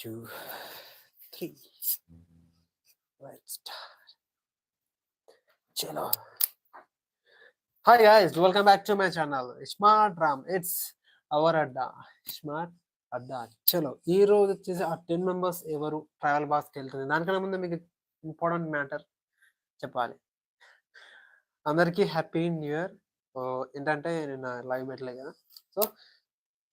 two, three. Let's start. Chalo. Hi guys, welcome back to my channel. Smart Ram. It's our Adda. Smart అడ్డా చలో ఈ రోజు వచ్చేసి ఆ ten members ఎవరు travel బాస్కి వెళ్తుంది దానికన్నా ముందు మీకు ఇంపార్టెంట్ మ్యాటర్ చెప్పాలి అందరికీ హ్యాపీ న్యూ ఇయర్ ఏంటంటే నేను లైవ్ పెట్టలే కదా సో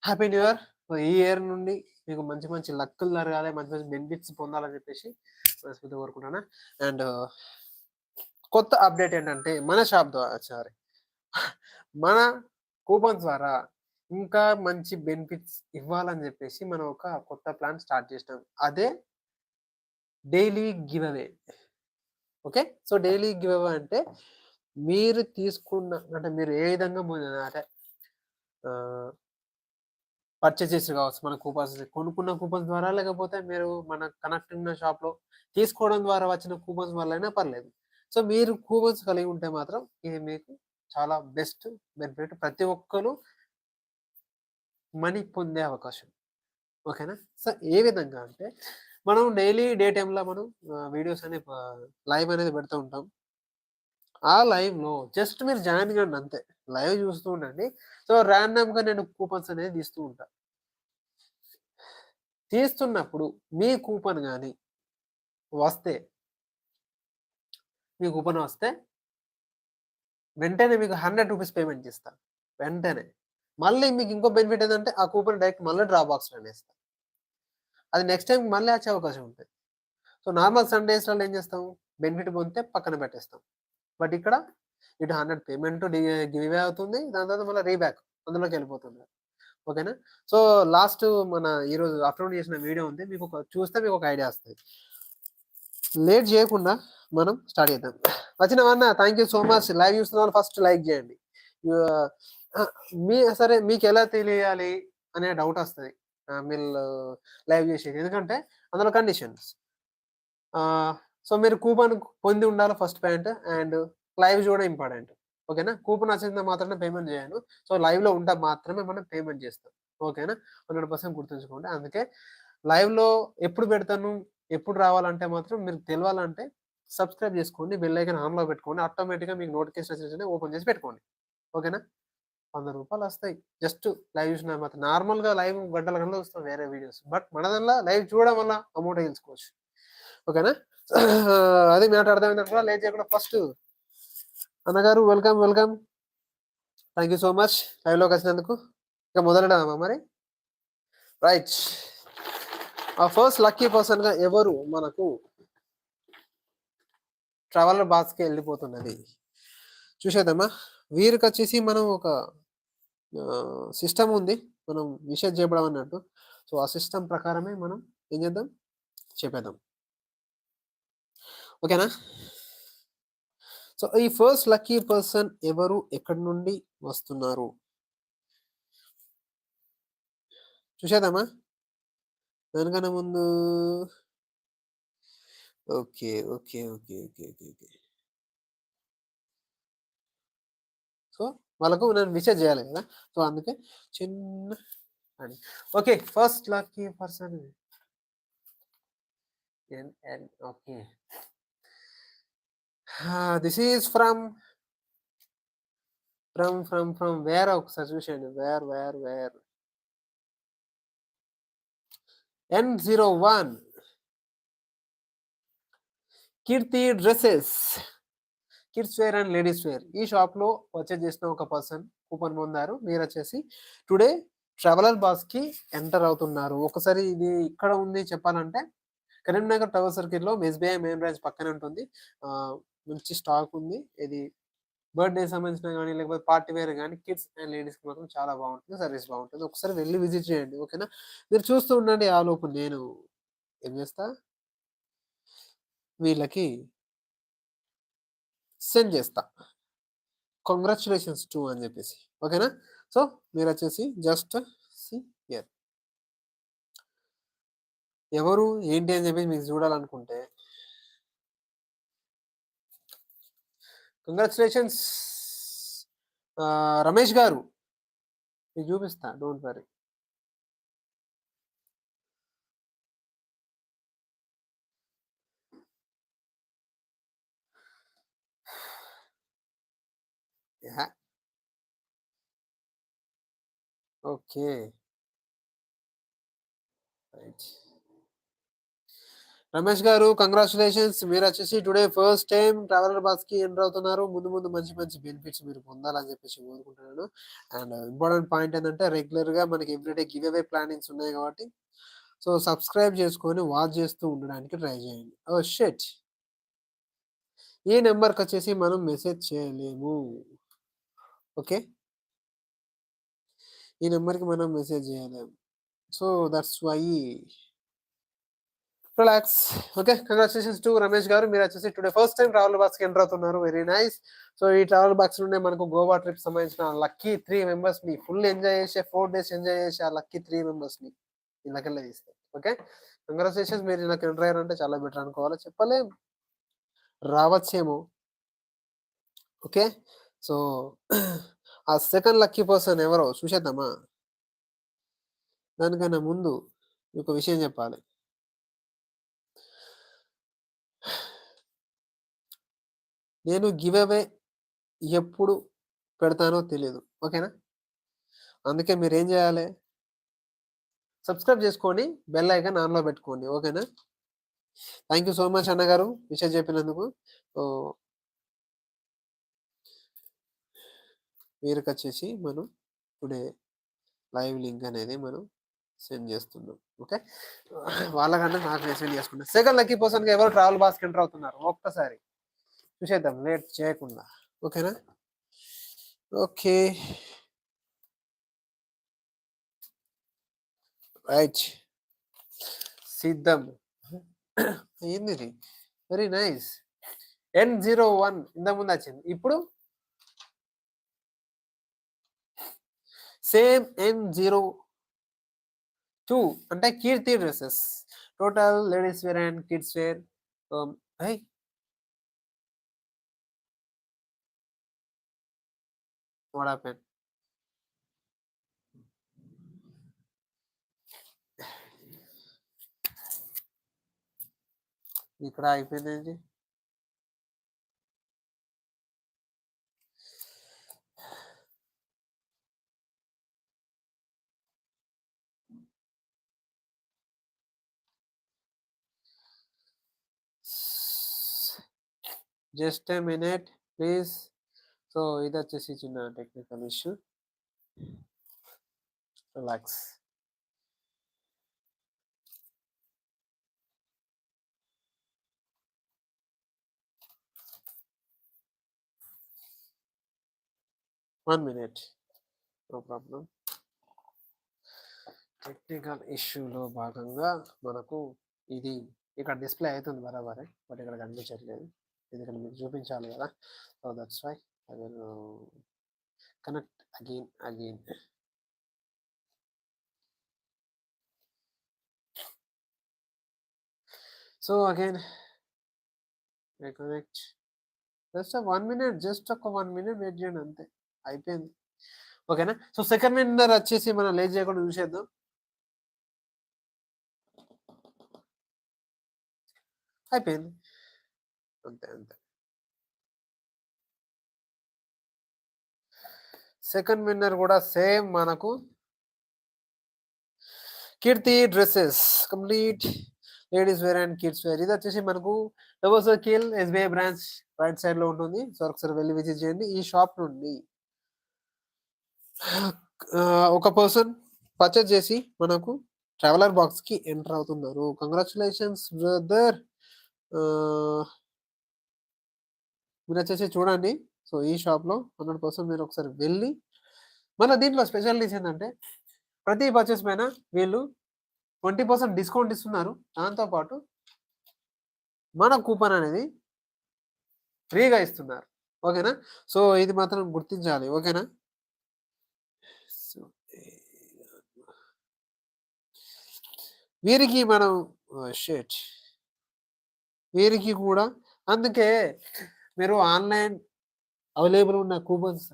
హ్యాపీ న్యూ ఇయర్ ఈ ఇయర్ నుండి మీకు మంచి మంచి లక్కులు జరగాలి మంచి మంచి బెనిఫిట్స్ పొందాలని చెప్పేసి మనస్ఫూర్తిగా కోరుకుంటున్నా అండ్ కొత్త అప్డేట్ ఏంటంటే మన షాప్ ద్వారా సారీ మన కూపన్స్ ద్వారా ఇంకా మంచి బెనిఫిట్స్ ఇవ్వాలని చెప్పేసి మనం ఒక కొత్త ప్లాన్ స్టార్ట్ చేసినాం. అదే daily giveaway okay so daily giveaway అంటే మీరు తీసుకున్న అంటే మీరు ఏ విధంగా మొ- అంటే పర్చేస్ చేసి కావచ్చు మన కూపన్స్ కొనుక్కున్న కూపన్స్ ద్వారా లేకపోతే మీరు మన కనెక్ట్ ఉన్న షాప్లో తీసుకోవడం ద్వారా వచ్చిన కూపన్స్ వల్ల అయినా పర్లేదు. సో మీరు కూపన్స్ కలిగి ఉంటే మాత్రం ఇది మీకు చాలా బెస్ట్ బెనిఫిట్ ప్రతి ఒక్కరు మనీ పొందే అవకాశం. ఓకేనా? సో ఏ విధంగా అంటే మనం డైలీ డే టైంలో మనం వీడియోస్ అనే లైవ్ అనేది పెడుతూ ఉంటాం. ఆ లైవ్లో జస్ట్ మీరు జాయిన్ కండి అంతే. లైవ్ చూస్తూ ఉండండి. సో ర్యాండమ్గా నేను కూపన్స్ అనేది తీస్తూ ఉంటా. తీస్తున్నప్పుడు మీ కూపన్ కానీ వస్తే మీ కూపన్ వస్తే వెంటనే మీకు హండ్రెడ్ రూపీస్ పేమెంట్ చేస్తాను వెంటనే. మళ్ళీ మీకు ఇంకో బెనిఫిట్ ఏంటంటే ఆ కూపన్ డైరెక్ట్ మళ్ళీ డ్రా బాక్స్లో వేస్తాను అది నెక్స్ట్ టైం మళ్ళీ వచ్చే అవకాశం ఉంటుంది. సో నార్మల్ సండేస్లలో ఏం చేస్తాం బెనిఫిట్ పొందితే పక్కన పెట్టేస్తాం. బట్ ఇక్కడ ఇటు హండ్రెడ్ పేమెంట్ గివ్ అవుతుంది. దాని తర్వాత మళ్ళీ రీబ్యాక్ అందులోకి వెళ్ళిపోతుంది. ఓకేనా? సో లాస్ట్ మన ఈరోజు అప్లోడ్ చేసిన వీడియో ఉంది. మీకు ఒక చూస్తే మీకు ఒక ఐడియా వస్తుంది. లేట్ చేయకుండా మనం స్టార్ట్ చేద్దాం. వచ్చిన వన్న thank you so much live చూస్తున్న వాళ్ళు ఫస్ట్ లైక్ చేయండి. మీ సరే మీకు ఎలా తెలియాలి అనే డౌట్ వస్తుంది. మీరు లైవ్ చేసేది. ఎందుకంటే అందులో కండిషన్స్ సో మీరు కూపన్ పొంది ఉండాలి ఫస్ట్ పాయింట్ అండ్ లైవ్ చూడడం ఇంపార్టెంట్. ఓకేనా? కూపన్ వచ్చింది మాత్రమే పేమెంట్ చేయను సో లైవ్లో ఉంటే మాత్రమే మనం పేమెంట్ చేస్తాం. ఓకేనా? హండ్రెడ్ పర్సెంట్ గుర్తుంచుకోండి. అందుకే లైవ్లో ఎప్పుడు పెడతాను ఎప్పుడు రావాలంటే మాత్రం మీరు తెలియాలంటే సబ్స్క్రైబ్ చేసుకోండి బెల్ ఐకన్ ఆన్లో పెట్టుకోండి ఆటోమేటిక్గా మీకు నోటిఫికేషన్ వచ్చి ఓపెన్ చేసి పెట్టుకోండి. ఓకేనా? వంద రూపాయలు వస్తాయి. జస్ట్ లైవ్ చూసిన మాత్రం నార్మల్గా లైవ్ గంటల గంటలు వస్తాం వేరే వీడియోస్. బట్ మన దానిలో లైవ్ చూడడం వల్ల అమౌంట్ తెలుసుకోవచ్చు ఓకేనా? అది మ్యాటర్ అర్థమైందంటే లేట్ చేయకుండా ఫస్ట్ అన్నగారు welcome welcome thank you so much లైవ్లోకి వచ్చినందుకు. ఇక మొదలెడదామా మరి? రైట్ ఆ ఫస్ట్ లక్కీ పర్సన్గా ఎవరు? మనకు ట్రావెలర్ బాస్కి వెళ్ళిపోతున్నది. చూసేద్దామా? వీరికి వచ్చేసి మనం ఒక సిస్టమ్ ఉంది. మనం విషయం చేయడం అన్నట్టు సో ఆ సిస్టమ్ ప్రకారమే మనం ఏం చేద్దాం? చెప్పేద్దాం. ఓకేనా? సో ఈ ఫస్ట్ లక్కీ పర్సన్ ఎవరు? ఎక్కడి నుండి వస్తున్నారు? చూసేద్దామా? దానికన్నా ముందు okay okay okay okay okay okay. So వాళ్ళకు నేను విషయం చేయాలి కదా? సో అందుకే చిన్న అని. Okay first lucky person. Okay. This is from from from from where ఒకసారి చూసేయండి. Where where where N zero one Keerthi dresses kids wear and ladies wear ఈ షాప్లో పర్చేజ్ చేసిన ఒక పర్సన్ కూపన్ పొందారు. మీరు వచ్చేసి టుడే ట్రావెలర్ బాస్కి ఎంటర్ అవుతున్నారు. ఒకసారి ఇది ఇక్కడ ఉంది చెప్పాలంటే. కరీంనగర్ టవర్ సర్కిల్లో మెస్బీఐ మెయిన్ బ్రాంచ్ పక్కనే ఉంటుంది. మంచి స్టాక్ ఉంది. ఇది బర్త్డే సంబంధించిన కానీ లేకపోతే పార్టీ వేర్ కానీ కిడ్స్ అండ్ లేడీస్కి మాత్రం చాలా బాగుంటుంది. సర్వీస్ బాగుంటుంది. ఒకసారి వెళ్ళి విజిట్ చేయండి. ఓకేనా? మీరు చూస్తూ ఉండండి ఆ లోపు నేను ఏం చేస్తా? వీళ్ళకి సెండ్ చేస్తా. కంగ్రాచులేషన్స్ టు అని చెప్పేసి. ఓకేనా? సో మీరు వచ్చేసి జస్ట్ సి ఇయర్ ఎవరు ఏంటి అని చెప్పేసి మీకు చూడాలనుకుంటే కంగ్రాచులేషన్స్ రమేష్ గారు. మీకు చూపిస్తా డోంట్ వరీ ఓకే రమేష్ గారు కంగ్రాసులేషన్స్ మీరు వచ్చేసి టుడే ఫస్ట్ టైం ట్రావెలర్కి ఎంటర్ అవుతున్నారు. ముందు ముందు మంచి మంచి బెనిఫిట్స్ మీరు పొందాలని చెప్పేసి కోరుకుంటున్నాను. అండ్ ఇంపార్టెంట్ పాయింట్ ఏందంటే రెగ్యులర్‌గా మనకి ఎవ్రీడే గివ్ అవే ప్లానింగ్స్ ఉన్నాయి కాబట్టి సో సబ్స్క్రైబ్ చేసుకొని వాచ్ చేస్తూ ఉండడానికి ట్రై చేయండి. Oh, ఓ షెట్ ఈ నంబర్‌కొచ్చేసి మనం మెసేజ్ చేయలేము. ఓకే. ఈ నెంబర్కి మనం మెసేజ్ చేయలేము. So that's why relax. Okay. Congratulations to Ramesh garu. మీరు వచ్చేసి టుడే ఫస్ట్ టైం ట్రావెల్ బాక్స్‌కి ఎంటర్ అవుతున్నారు. Very nice. సో ఈ ట్రావెల్ బాక్స్ నుండే మనకు గోవా ట్రిప్ సంబంధించిన లక్కీ త్రీ మెంబర్స్‌ని ఫుల్ ఎంజాయ్ చేసే ఫోర్ డేస్ ఎంజాయ్ చేసే ఆ లక్కీ త్రీ మెంబర్స్‌ని ఇళ్ళకెళ్ళే తీస్తాం. ఓకే. కంగ్రాచులేషన్స్ మీరు నాకు ఎంటర్ అయ్యారంటే చాలా బెటర్ అనుకోవాలి. చెప్పలేం. రావచ్చేమో. ఓకే. సో ఆ సెకండ్ లక్కీ పర్సన్ ఎవరో చూసేద్దామా? దానికన్నా ముందు ఒక విషయం చెప్పాలి. నేను గివ్ అవే ఎప్పుడు పెడతానో తెలియదు ఓకేనా? అందుకే మీరు ఏం చేయాలి? సబ్స్క్రైబ్ చేసుకొని బెల్ ఐకాన్ ఆన్‌లో పెట్టుకోండి. ఓకేనా? థ్యాంక్ యూ సో మచ్ అన్నగారు విషయం చెప్పినందుకు. సో వీరికొచ్చేసి మనం టుడే లైవ్ లింక్ అనేది మనం సెండ్ చేస్తున్నాం. ఓకే. వాళ్ళకంటే నాకు సెండ్ చేసుకున్నాం సెకండ్ లక్కీ పర్సన్‌గా ఎవరు ట్రావెల్ బాక్స్‌కి ఎంటర్ అవుతున్నారు? ఒక్కసారి చూసేద్దాం లేట్ చేయకుండా. ఓకేనా? ఓకే. రైట్. సిద్ధం. ఏంది వెరీ నైస్. ఎన్01 ఇంతకు ముందు వచ్చింది. ఇప్పుడు సేమ్ ఎన్02 అంటే Keerthi dresses total ladies wear and kids wear. Ah, hey! What happened? ఇక్కడ ఆగిపోయిందేంటి? Just a minute please. So ఇది వచ్చేసి చిన్న technical issue. Relax. One minute. No problem. Technical ఇష్యూలో భాగంగా మనకు ఇది ఇక్కడ డిస్‌ప్లే అవుతుంది బరాబరే. బట్ ఇక్కడ కనిపించట్లేదు. ఎందుకంటే మీకు చూపించాలి కదా! So that's why I will connect again again. So again reconnect. Just one minute. Just ఒక 1 మినిట్ వెయిట్ చేయండి అంతే. అయిపోయింది. ఓకేనా? సో సెకండ్ విన్నర్ వచ్చేసి మనం లేట్ చేయకుండా చూసేద్దాం. అయిపోయింది. అంతే అంతే. సెకండ్ విన్నర్ కూడా సేమ్ మనకు Keerthi dresses complete ladies wear and kids wear. ఇది వచ్చేసి మనకు double circle SBI branch right సైడ్లో ఉంటుంది. సో ఒకసారి వెళ్ళి విజిట్ చేయండి. ఈ షాప్ నుండి ఒక పర్సన్ పర్చేజ్ చేసి మనకు ట్రావెలర్ బాక్స్కి ఎంటర్ అవుతున్నారు. Congratulations brother. మీరు వచ్చేసి చూడండి. సో ఈ షాప్‌లో 100% మీరు ఒకసారి వెళ్ళి మన దీంట్లో స్పెషాలిటీస్ ఏంటంటే ప్రతి పర్చేస్ పైన వీళ్ళు 20% డిస్కౌంట్ ఇస్తున్నారు. దాంతో పాటు మన కూపన్ అనేది ఫ్రీగా ఇస్తున్నారు. ఓకేనా? సో ఇది మాత్రం గుర్తించాలి. ఓకేనా? వీరికి మనం షేట్ వీరికి కూడా అందుకే మీరు ఆన్‌లైన్ అవైలబుల్ ఉన్న కూపన్స్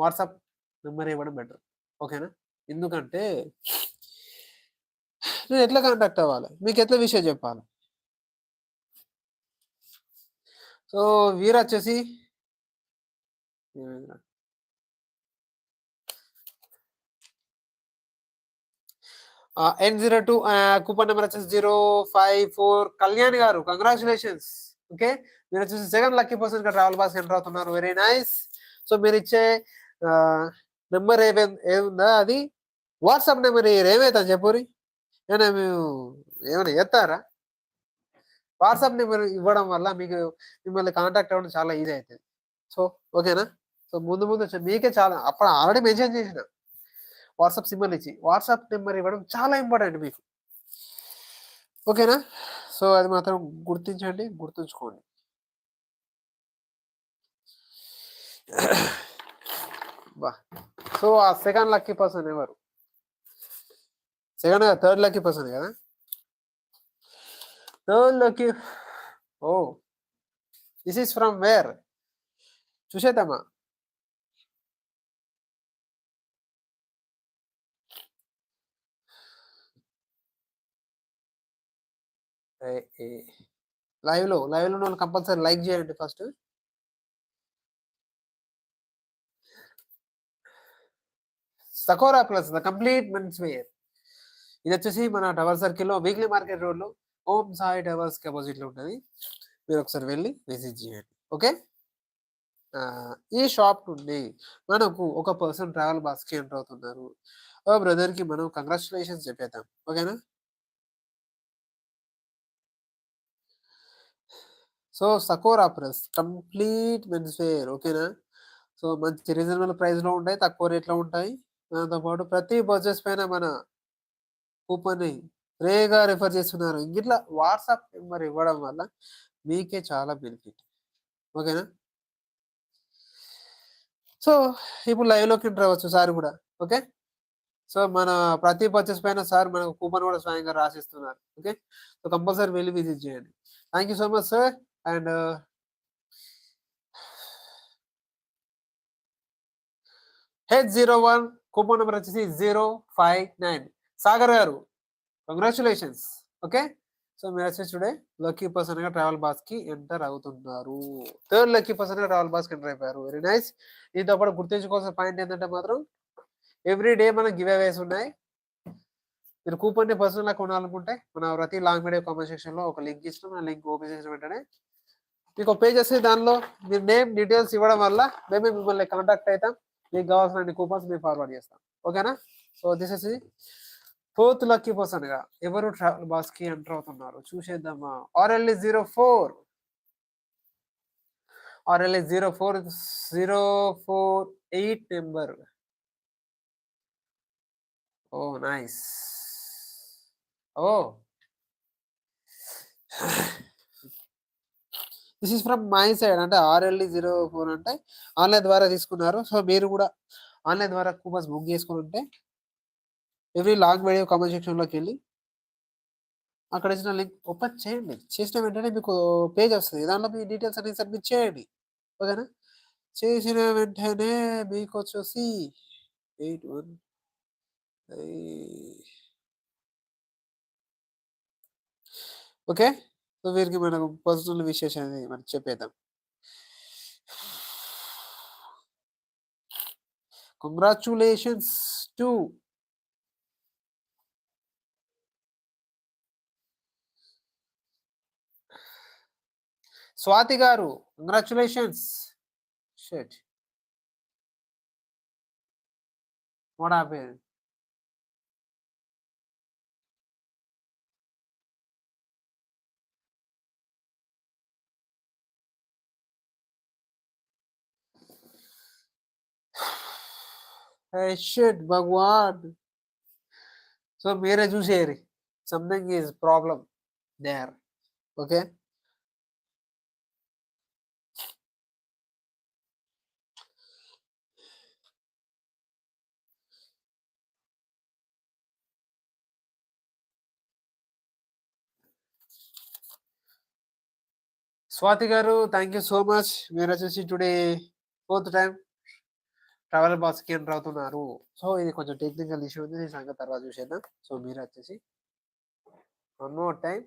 వాట్సాప్ నెంబర్ ఇవ్వడం బెటర్. ఓకేనా? ఎందుకంటే నేను ఎట్లా కాంటాక్ట్ అవ్వాలి? మీకు ఎట్లా విషయం చెప్పాలి? సో వీర వచ్చేసి N zero two coupon number వచ్చేసి 054 కళ్యాణ్ గారు కంగ్రాచులేషన్స్ ఓకే. మీరు వచ్చేసి సెకండ్ లక్కీ పర్సన్‌గా ట్రావెల్ బాస్ ఎంటర్ అవుతున్నారు. Very nice. సో మీరిచ్చే ఇచ్చే నెంబర్ ఏమే ఏముందా అది వాట్సాప్ నెంబర్ ఏమైతే చెప్పురి ఏమైనా మేము ఏమైనా చేత్తారా? వాట్సాప్ నెంబర్ ఇవ్వడం వల్ల మీకు మిమ్మల్ని కాంటాక్ట్ అవ్వడం చాలా ఈజీ అవుతుంది సో ఓకేనా? సో ముందు ముందు మీకే చాలా అప్పుడు ఆల్రెడీ మెన్షన్ చేసిన. వాట్సాప్ సింబల్ ఇచ్చి. వాట్సాప్ నెంబర్ ఇవ్వడం చాలా ఇంపార్టెంట్ మీకు. ఓకేనా? సో అది మాత్రం గుర్తించండి. గుర్తుంచుకోండి. బా సో ఆ సెకండ్ లక్కీ పర్సన్ ఎవరు? సెకండ్ థర్డ్ లక్కీ పర్సన్ కదా? Third lucky oh this is from where? చూసేద్దామా? ఏ ఏ లైవ్‌లో లైవ్‌లో ఉన్నోళ్ళు కంపల్సరీ లైక్ చేయండి first. Sakora plus the complete men's wear. ఇదొచ్చేసి మన టవర్ సర్కిల్‌లో వీక్లీ మార్కెట్ రోడ్‌లో ఓం సాయి టవర్స్‌కి అపోజిట్‌లో మీరు ఒకసారి వెళ్ళి విజిట్ చేయండి. ఓకే. ఈ షాప్ నుండి మనకు ఒక పర్సన్ ట్రావెల్ బాస్‌కి ఎంటర్ అవుతున్నారు. Oh, ఓ బ్రదర్‌కి మనం కంగ్రాచులేషన్స్ చెప్పేద్దాం. ఓకేనా? So Sakora press complete men's wear ఓకేనా? సో మంచి రీజనబుల్ ప్రైస్‌లో ఉంటాయి. తక్కువ రేట్‌లో ఉంటాయి. దాంతోపాటు ప్రతి పర్చేస్ పైన మన కూపన్‌ని ఫ్రీగా రిఫర్ చేస్తున్నారు. ఇట్లా వాట్సాప్ నెంబర్ ఇవ్వడం వల్ల మీకే చాలా బెనిఫిట్. ఓకేనా? సో ఇప్పుడు లైవ్‌లోకి రావచ్చు సార్ కూడా ఓకే. సో మన ప్రతి పర్చేస్ పైన సార్ మనకు కూపన్ కూడా స్వయంగా రాసిస్తున్నారు. ఓకే. సో కంపల్సరీ వెళ్ళి విజిట్ చేయండి. Thank you so much sir. And uh, హెచ్01 కూపన్ నెంబర్ వచ్చేసి 059 Sagar garu congratulations okay. So మీరొచ్చేసి today lucky పర్సన్‌గా ట్రావెల్ బాస్కి ఎంటర్ అవుతున్నారు. థర్డ్ లక్కీ పర్సన్గా ట్రావెల్ బాస్కి ఎంటర్ అయిపోయారు. Very nice. దీంతో పాటు గుర్తుంచుకోవాల్సిన పాయింట్ ఏంటంటే మాత్రం ఎవ్రీ డే మనం గివ్ అవేస్ ఉన్నాయి. మీరు కూపన్‌ని పర్సనల్‌గా కొనాలనుకుంటే మన ప్రతి లాంగ్ వీడియో కామెంట్ సెక్షన్‌లో ఒక లింక్ ఇస్తాం. ఆ లింక్ ఓపెన్ చేసిన వెంటనే మీకు పేజ్ వస్తది. దానిలో మీ నేమ్ డీటెయిల్స్ ఇవ్వడం వల్ల మేమే మిమ్మల్ని కాంటాక్ట్ అవుతాం మీకు కావాల్సిన కూపన్స్ మేము ఫార్వర్డ్ చేస్తాం. ఓకేనా? So this is fourth lucky పర్సన్‌గా ఎవరు ట్రావెల్ బాస్‌కి ఎంటర్ అవుతున్నారు చూసేద్దామా? RLE 04 RLE 04 048 number. Oh! Nice. Oh this is from my side అంటే ఆర్ఎల్‌ఈ 04 అంటే ఆన్‌లైన్ ద్వారా తీసుకున్నారు. సో మీరు కూడా ఆన్‌లైన్ ద్వారా కూపన్స్ బుక్ చేసుకుని ఉంటే ఎవ్రీ లాంగ్ వీడియో కామెంట్ సెక్షన్‌లోకెళ్ళి అక్కడ ఇచ్చిన లింక్ ఓపెన్ చేయండి. చేసిన వెంటనే మీకు పేజ్ వస్తుంది దాంట్లో మీ డీటెయిల్స్ అనేది సబ్మిట్ చేయండి. ఓకేనా? చేసిన వెంటనే మీకొచ్చేసి ఎయిట్ వన్ ఓకే. సో వీరికి మనం పర్సనల్ విషెస్ అనేది మనం చెప్పేద్దాం. Congratulations to Swathi garu congratulations shit. What happened? hey shit భగవాన్. సో మీరే చూసేయండి. Something is problem there. Okay. Swathi garu thank you so much. మీరొచ్చేసి today fourth time travel బాస్కి enter అవుతున్నారు సో ఇది కొంచెం టెక్నికల్ ఇష్యూ ఉంది. నేను సంగతి తర్వాత చూసాను సో మీరు వచ్చేసి వన్ మోర్ టైం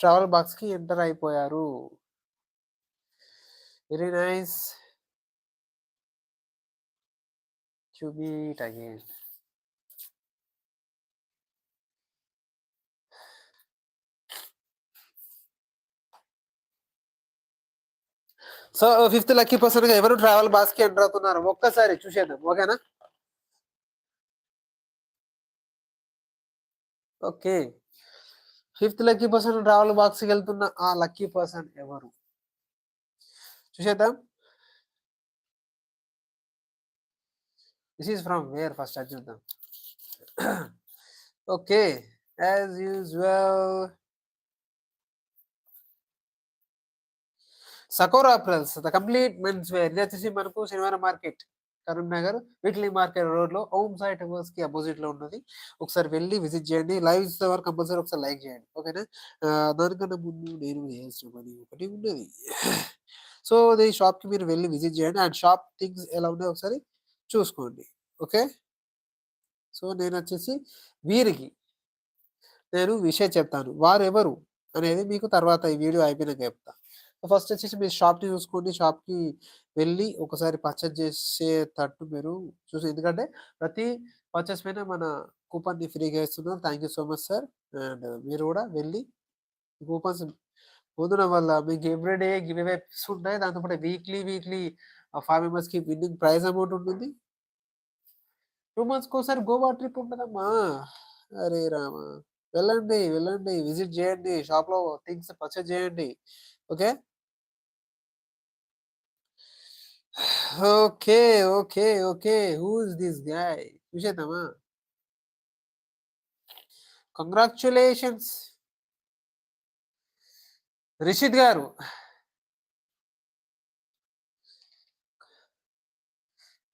ట్రావెల్ బాక్స్కి ఎంటర్ అయిపోయారు. Very nice. చూబీట్ again. So fifth lucky పర్సన్గా ఎవరు ట్రావెల్ బాస్కి ఎంటర్ అవుతున్నారు? ఒక్కసారి చూసేద్దాం. ఓకేనా? Okay. Fifth lucky person travel బాక్స్కి వెళ్తున్న ఆ లక్కీ పర్సన్ ఎవరు? చూసేద్దాం. This is from where first అది చూద్దాం. Okay. As usual Sakora apparels the complete men's wear ఇది వచ్చేసి మనకు శనివారం మార్కెట్ కరీంనగర్ వీక్లీ మార్కెట్ రోడ్లో ఓం సాయి టవర్స్కి అపోజిట్లో ఉన్నది. ఒకసారి వెళ్ళి విజిట్ చేయండి. లైవ్ ఇస్తే కంపల్సరీ ఒకసారి లైక్ చేయండి. ఓకేనా? దానికన్నా ముందు నేను చేయాల్సిన పని ఒకటి ఉన్నది. సో అది షాప్కి మీరు వెళ్ళి విజిట్ చేయండి. అండ్ షాప్ థింగ్స్ ఎలా ఉన్నాయో ఒకసారి చూసుకోండి. ఓకే? సో నేను వచ్చేసి వీరికి నేను విషయం చెప్తాను. వారు ఎవరు అనేది మీకు తర్వాత ఈ వీడియో అయిపోయినాక చెప్తా. ఫస్ట్ వచ్చేసి మీరు షాప్ని చూసుకోండి. షాప్కి వెళ్ళి ఒకసారి పర్చేస్ చేసేటట్టు మీరు చూసి ఎందుకంటే ప్రతి పర్చేస్ పైన మన కూపన్ని ఫ్రీగా ఇస్తున్నారు. Thank you so much sir. And మీరు కూడా వెళ్ళి కూపన్స్ పొందడం వల్ల మీకు ఎవ్రీడే గివ్ అవేస్ ఉంటాయి. దాంతోపాటు వీక్లీ వీక్లీ ఫైవ్ మెంబర్స్కి విన్నింగ్ ప్రైజ్ అమౌంట్ ఉంటుంది. టూ మంత్స్కి ఒకసారి గోవా ట్రిప్ ఉంటుందమ్మా. అరే రామా. వెళ్ళండి వెళ్ళండి. విజిట్ చేయండి. షాప్లో థింగ్స్ పర్చేస్ చేయండి. Okay okay okay okay who's this guy చూసేద్దామా congratulations Rishith garu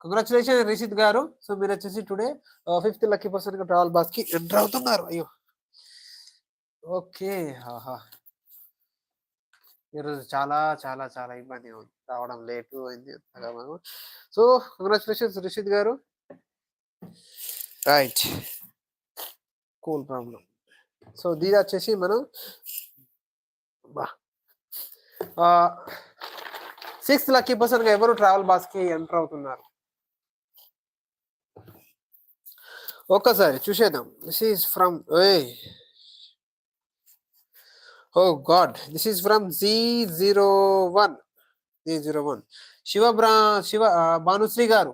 congratulation Rishith garu so మీరు వచ్చేసి టుడే ఫిఫ్త్ లక్కీ పర్సన్గా ట్రావెల్ బాస్కి ఎంటర్ అవుతున్నారు. అయ్యో. ఓకే ఆహా ఈరోజు చాలా చాలా చాలా ఇబ్బంది ఉంది రావడం లేటు అయింది మనం. సో కంగ్రాచులేషన్స్ రిషిత్ గారు. రైట్ కూల్ ప్రాబ్లం సో దీని వచ్చేసి మనం సిక్స్త్ లక్కీ పర్సన్గా ఎవరు ట్రావెల్ బాస్కి ఎంటర్ అవుతున్నారు? ఒక్కసారి చూసేద్దాం. This is from A oh God this is from G zero one G zero one Shiva బ్రా శివ భానుశ్రీ గారు.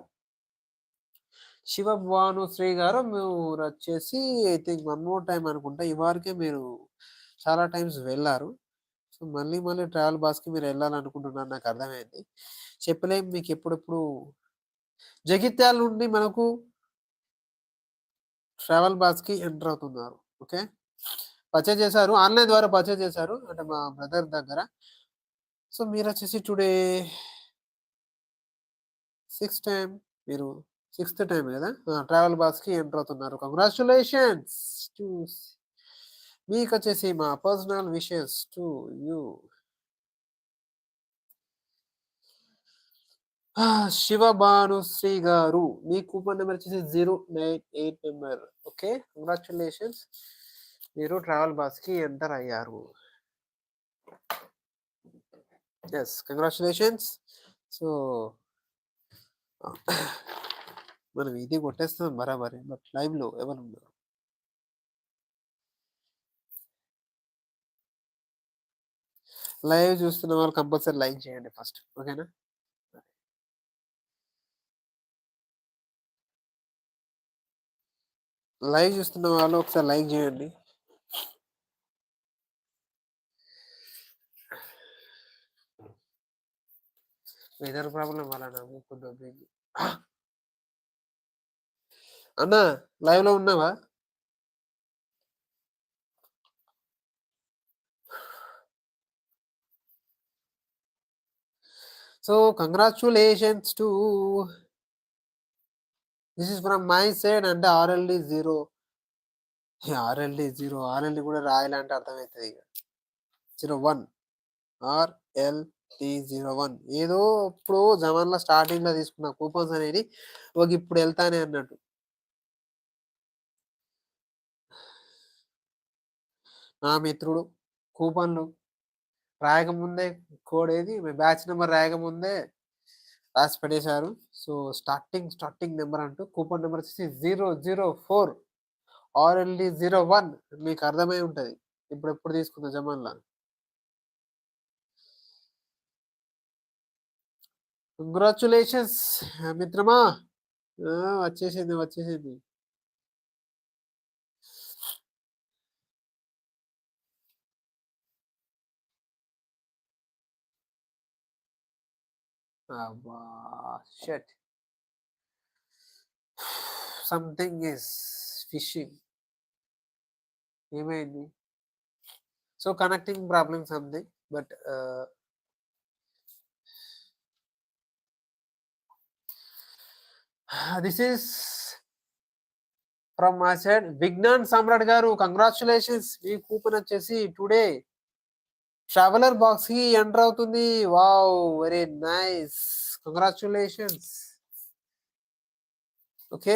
శివ భానుశ్రీ గారు మీరు వచ్చేసి I think one more time అనుకుంటా ఈ వారికే మీరు చాలా టైమ్స్ వెళ్ళారు. సో మళ్ళీ మళ్ళీ ట్రావెల్ బాస్కి మీరు వెళ్ళాలనుకుంటున్నారు నాకు అర్థమైంది. చెప్పలేం మీకు ఎప్పుడెప్పుడు జగిత్యాల నుండి మనకు ట్రావెల్ బాస్కి ఎంటర్ అవుతున్నారు ఓకే పర్చేజ్ చేశారు. ఆన్లైన్ ద్వారా పర్చేజ్ చేశారు. అంటే మా బ్రదర్ దగ్గర. సో మీరు వచ్చేసి టుడే సిక్స్ టైం మీరు సిక్స్త్ టైం కదా? ట్రావెల్ బాస్కి ఎంటర్ అవుతున్నారు. కంగ్రాచులేషన్స్ టు మీకు వచ్చేసి మా personal wishes to you Shiva Bhanushree garu me coupon number వచ్చేసి zero nine eight number okay congratulations మీరు ట్రావెల్ బాస్కి ఎంటర్ అయ్యారు. Yes congratulations. సో మనం ఇది కొట్టేస్తాం బరాబరే బట్ లైవ్లో ఎవరు ఉన్నారు? లైవ్ చూస్తున్న వాళ్ళు కంపల్సరీ లైక్ చేయండి ఫస్ట్ ఓకేనా? లైవ్ చూస్తున్న వాళ్ళు ఒకసారి లైక్ చేయండి. వెదర్ ప్రాబ్లం వలన మీకు దొబ్బింది. అన్న లైవ్లో ఉన్నావా? So congratulations to this is from my side అంటే RLD zero RLD zero RLD కూడా రాయాలంటే అర్థమవుతుంది ఇక. Zero one three zero one. ఏదో ఇప్పుడు జమాన్లో స్టార్టింగ్లో తీసుకున్న కూపన్స్ అనేది ఒక ఇప్పుడు వెళ్తానే అన్నట్టు. నా మిత్రుడు కూపన్లు రాయకముందే కోడ్ ఏది? బ్యాచ్ నెంబర్ రాయకముందే రాసి పెట్టేశారు. సో స్టార్టింగ్ స్టార్టింగ్ నెంబర్ అంటూ కూపన్ నెంబర్ వచ్చేసి zero zero four RLD zero one. మీకు అర్థమై ఉంటుంది. ఇప్పుడు ఎప్పుడు తీసుకుందా జమాన్లా కంగ్రాచులేషన్స్ మిత్రమా. వచ్చేసింది వచ్చేసింది. షట్. సంథింగ్ ఇస్ ఫిషింగ్ ఏమైంది? So connecting problem something but this is from మా సైడ్ విజ్ఞాన్ సామ్రాట్ గారు కంగ్రాచులేషన్స్ మీ కూపన్ వచ్చేసి టుడే ట్రావెలర్ బాక్స్కి ఎంటర్ అవుతుంది. Wow very nice congratulations okay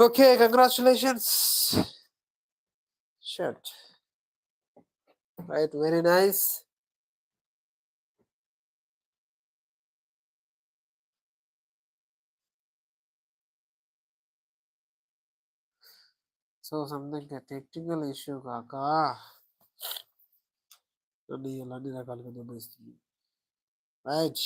Okay, congratulations. Shit. Right, very nice. So something technical issue కాక నన్ను ఇలా అన్ని రకాలుగా దెబ్బతిస్తుంది right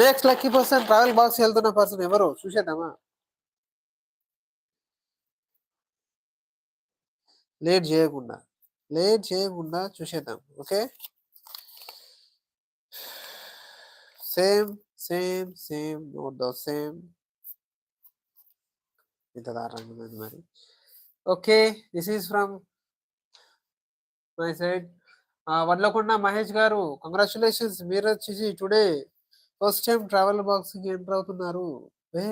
next lucky person travel box వెళ్తున్న పర్సన్ ఎవరు? చూసేద్దామా? లేట్ చేయకుండా లేట్ చేయకుండా చూసేద్దాం okay same same same note the same ఇంత దారుణంగా మరి. Okay this is from my side Vadlakonda Mahesh garu congratulations మీరు వచ్చేసి టుడే ఫస్ట్ టైం ట్రావెల్ బాక్స్కి ఎంటర్ అవుతున్నారు. ఏ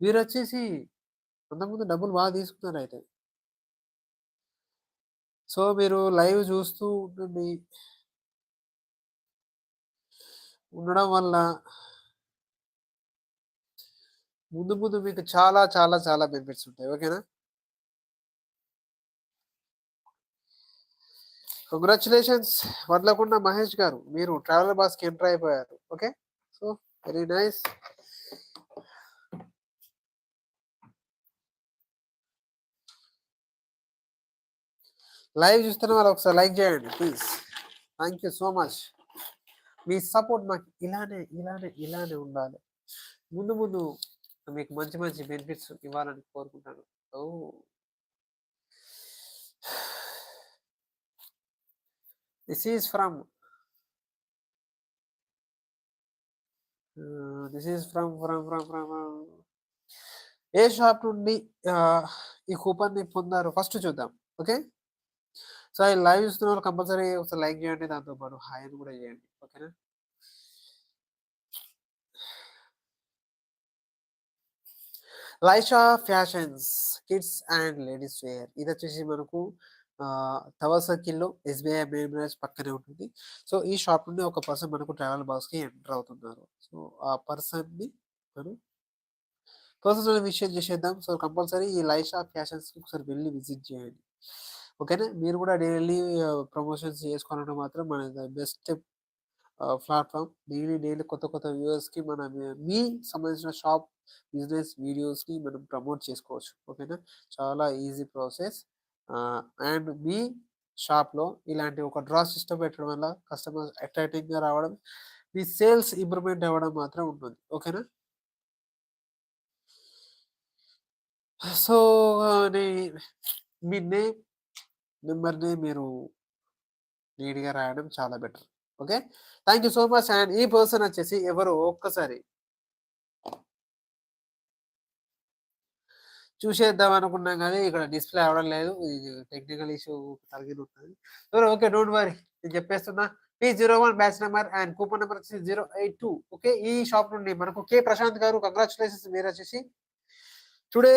మీరు వచ్చేసి అంతకుముందు డబ్బులు బాగా తీసుకున్నారు అయితే. సో మీరు లైవ్ చూస్తూ ఉండండి. ఉండడం వల్ల ముందు ముందు మీకు చాలా చాలా చాలా బెనిఫిట్స్ ఉంటాయి. ఓకేనా? కంగ్రాచులేషన్స్ వడ్లకొండ మహేష్ గారు మీరు ట్రావెల్ బాస్కి ఎంటర్ అయిపోయారు. Okay? So very nice live చూస్తున్న వాళ్ళు ఒకసారి లైక్ చేయండి please thank you so much me support మాకు ఇలానే ఇలానే ఇలానే ఉండాలి. ముందు ముందు మీకు మంచి మంచి బెనిఫిట్స్ ఇవ్వాలని కోరుకుంటాను. ఓ. This is from this is from from from from A shop నుండి ఈ కూపన్ని పొందారు ఫస్ట్ చూద్దాం ఓకే సో ఈ లైవ్ చూస్తున్న వాళ్ళు కంపల్సరీ ఒకసారి లైక్ చేయండి దాంతో పాటు హాయ్ అని కూడా చేయండి ఓకేనా లైషా fashions kids and ladies wear ఇది వచ్చేసి మనకు టవర్ సర్కిల్లో ఎస్బీఐ మెయిన్ బ్రాంచ్ పక్కనే ఉంటుంది. సో ఈ షాప్ నుండి ఒక పర్సన్ మనకు ట్రావెల్ బాక్స్కి ఎంటర్ అవుతున్నారు. సో ఆ పర్సన్ని మనం పర్సనల్ విషయం చేసేద్దాం. సో కంపల్సరీ ఈ లైఫ్ ఆఫ్ ఫ్యాషన్స్కి ఒకసారి వెళ్ళి విజిట్ చేయండి. ఓకేనా? మీరు కూడా డైలీ ప్రమోషన్స్ చేసుకోవాలంటే మాత్రం మన బెస్ట్ ప్లాట్ఫామ్. డైలీ డైలీ కొత్త కొత్త వ్యూవర్స్కి మన మీ సంబంధించిన షాప్ బిజినెస్ వీడియోస్ని మనం ప్రమోట్ చేసుకోవచ్చు. ఓకేనా? చాలా ఈజీ ప్రాసెస్. అండ్ మీ షాప్లో ఇలాంటి ఒక డ్రా సిస్టమ్ పెట్టడం వల్ల కస్టమర్స్ అట్రాక్టింగ్గా రావడం మీ సేల్స్ ఇంప్రూవ్మెంట్ అవ్వడం మాత్రం ఉంటుంది. ఓకేనా? సో మీ నేమ్ నెంబర్ని మీరు నీట్గా రాయడం చాలా better. Okay? Thank you so much and ఈ పర్సన్ వచ్చేసి ఎవరు ఒక్కసారి చూసేద్దాం అనుకున్నాం కానీ ఇక్కడ డిస్ప్లే అవ్వడం లేదు. ఇది టెక్నికల్ ఇష్యూ కలిగి ఉంటుంది ఓకే డోంట్ వరీ. నేను చెప్పేస్తున్నా. P zero one batch number and coupon number వచ్చేసి జీరో ఎయిట్ టూ. ఓకే ఈ షాప్ నుండి మనకు కే ప్రశాంత్ గారు కంగ్రాచులేషన్స్ మీరు వచ్చేసి. టుడే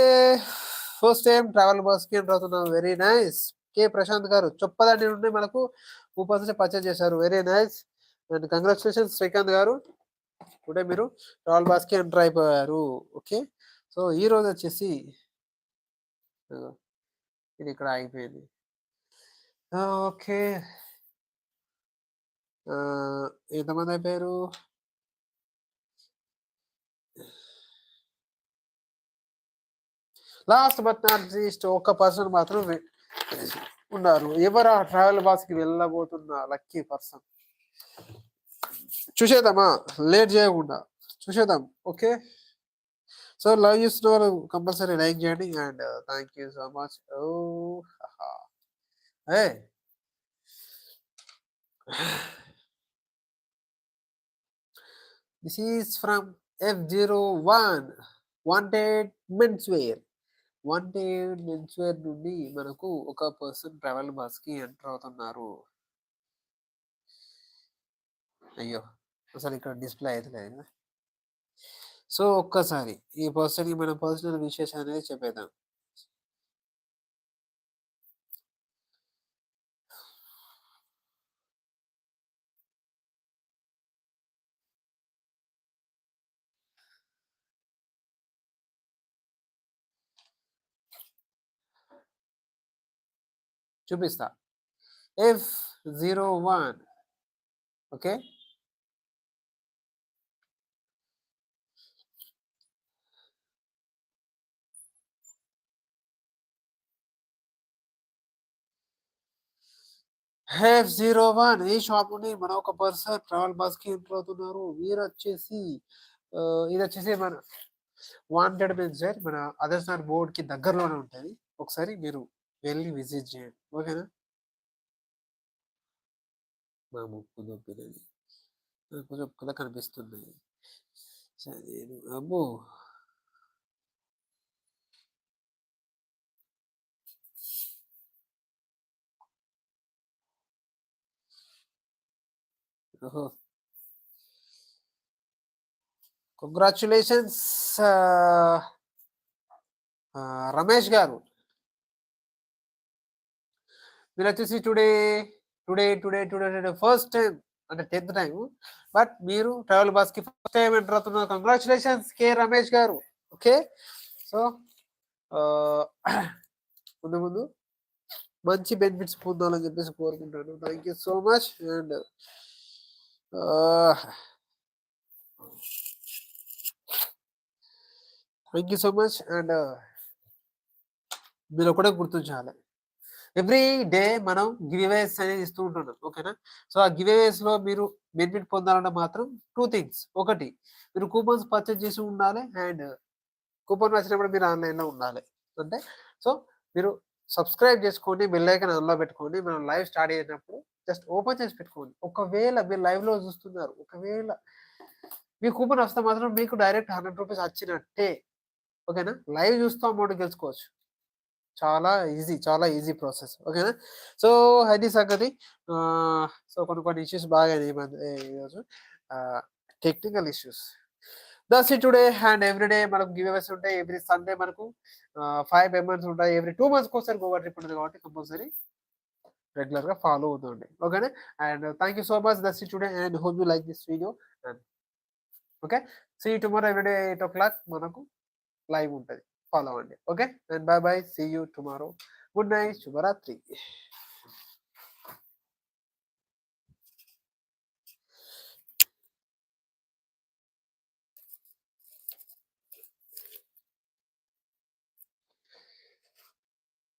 ఫస్ట్ టైం ట్రావెల్ బస్కి ఎంటర్ అవుతున్నాం. Very nice K Prashanth garu Choppadandi నుండి మనకు కూపన్స్ పర్చేజ్ చేశారు. Very nice and congratulations Srikanth garu. Today మీరు ట్రావెల్ బస్కి ఎంటర్ అయిపోయారు. ఓకే సో ఈ రోజు వచ్చేసి ఇది ఇక్కడ ఆగిపోయింది. ఓకే. ఎంతమంది అయిపోయారు? లాస్ట్ బట్ నాట్ లీస్ట్ ఒక పర్సన్ మాత్రం ఉన్నారు. ఎవరు ఆ ట్రావెల్ బాస్కి వెళ్ళబోతున్న లక్కీ పర్సన్? చూసేద్దామా? లేట్ చేయకుండా. చూసేద్దాం. ఓకే? సో లవ్ చూసిన వాళ్ళు కంపల్సరీ లైక్ చేయండి and thank you so much oh A this is from F zero one wanted men's wear wanted men's wear నుండి మనకు ఒక పర్సన్ ట్రావెల్ బస్కి ఎంటర్ అవుతున్నారు. అయ్యో. అసలు ఇక్కడ డిస్ప్లే అయితే లేదు సో ఒక్కసారి ఈ పర్సన్కి మన పర్సనల్ విశేషం అనేది చెప్పేద్దాం. చూపిస్తా. F zero one okay? F zero one ఈ షాప్ నుండి మన ఒక పర్సన్ ట్రావెల్ బస్కి ఎంటర్ అవుతున్నారు వీరు వచ్చేసి ఇది వచ్చేసి మన వాంటెడ్ మెన్ వేర్ మన అదర్స్ బోర్డ్కి దగ్గరలోనే ఉంటుంది. ఒకసారి మీరు వెళ్ళి విజిట్ చేయండి. ఓకేనా మా ముక్కు నొప్పినది నాకు నొప్పులా కనిపిస్తున్నాయి. సరే అబ్బో. ఓహో కంగ్రాచులేషన్స్ రమేష్ గారు. మీరు వచ్చేసి today today today today today first time అంటే టెన్త్ టైం బట్ మీరు ట్రావెల్ బస్కి ఫస్ట్ టైం ఎంటర్ అవుతున్నారు. Congratulations K Ramesh garu. Okay so ముందు ముందు మంచి బెనిఫిట్స్ పొందాలని చెప్పేసి కోరుకుంటాను thank you so much and thank you so much and మీరు ఒకటే గుర్తుంచాలి. ఎవ్రీ డే మనం గివేస్ అనేది ఇస్తూ ఉంటున్నాం ఓకేనా సో ఆ గివేస్లో మీరు బెనిఫిట్ పొందాలంటే మాత్రం టూ థింగ్స్ ఒకటి మీరు కూపన్స్ పర్చేజ్ చేసి ఉండాలి అండ్ కూపన్ వచ్చినప్పుడు మీరు ఆన్లైన్లో ఉండాలి. అంటే సో మీరు సబ్స్క్రైబ్ చేసుకోండి బెల్ అందులో ఆన్లో పెట్టుకోండి మనం లైవ్ స్టార్ట్ చేసినప్పుడు జస్ట్ ఓపెన్ చేసి పెట్టుకోండి. ఒకవేళ మీరు లైవ్లో చూస్తున్నారు ఒకవేళ మీ కూపన్ వస్తే మాత్రం మీకు డైరెక్ట్ హండ్రెడ్ రూపీస్ వచ్చినట్టే. ఓకేనా? లైవ్ చూస్తూ అమౌంట్ గెలుచుకోవచ్చు. చాలా ఈజీ చాలా ఈజీ ప్రాసెస్. ఓకేనా? సో అది సంగతి సో కొన్ని కొన్ని ఇష్యూస్ బాగా ఈ ఈరోజు technical issues. This today and everyday మనకు గివ్ అవేస్ ఉంటాయి. ఎవ్రీ సండే మనకు ఫైవ్ ఎంఎన్స్ ఉంటాయి. ఎవ్రీ టూ మంత్స్కి ఒకసారి గోవా ట్రిప్ ఉంటుంది కాబట్టి కంపల్సరీ రెగ్యులర్గా ఫాలో అవుతుంది ఓకేనా and thank you so much this it today and hope you like this video and okay see tomorrow everyday eight o'clock మనకు లైవ్ ఉంటుంది. ఫాలో అవ్వండి okay and bye bye see you tomorrow good night శుభరాత్రి